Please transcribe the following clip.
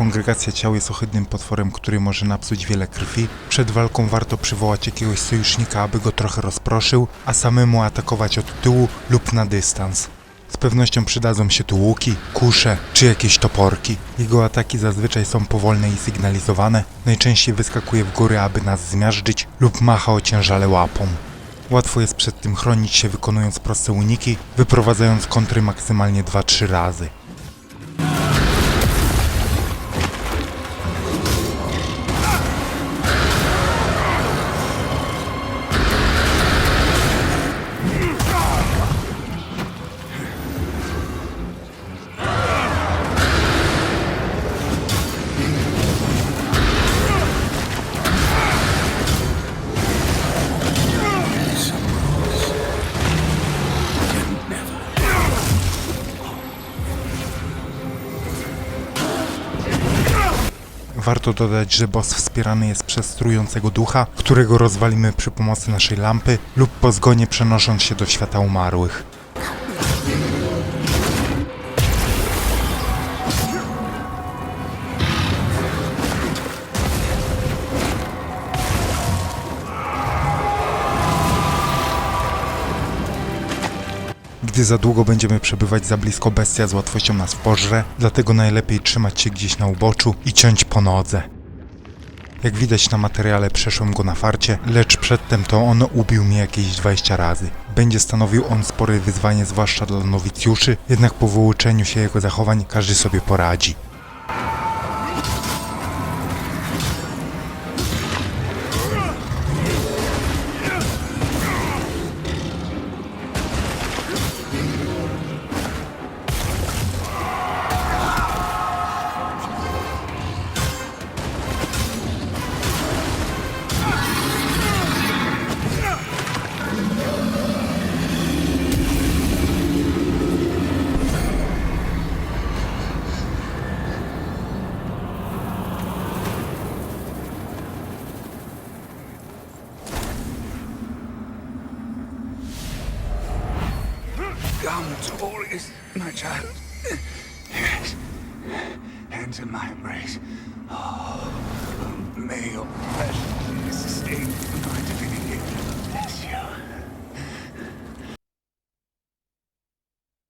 Kongregacja ciał jest ohydnym potworem, który może napsuć wiele krwi. Przed walką warto przywołać jakiegoś sojusznika, aby go trochę rozproszył, a samemu atakować od tyłu lub na dystans. Z pewnością przydadzą się tu łuki, kusze czy jakieś toporki. Jego ataki zazwyczaj są powolne i sygnalizowane. Najczęściej wyskakuje w góry, aby nas zmiażdżyć lub macha ociężale łapą. Łatwo jest przed tym chronić się wykonując proste uniki, wyprowadzając kontry maksymalnie 2-3 razy. Warto dodać, że boss wspierany jest przez trującego ducha, którego rozwalimy przy pomocy naszej lampy lub po zgonie przenosząc się do świata umarłych. Gdy za długo będziemy przebywać za blisko bestia z łatwością nas pożre, dlatego najlepiej trzymać się gdzieś na uboczu i ciąć po nodze. Jak widać na materiale przeszłem go na farcie, lecz przedtem to on ubił mnie jakieś 20 razy. Będzie stanowił on spore wyzwanie zwłaszcza dla nowicjuszy, jednak po wyuczeniu się jego zachowań każdy sobie poradzi. Come Taurus, my child. Yes. Enter my embrace. Oh, may your flesh be sustained by divinity.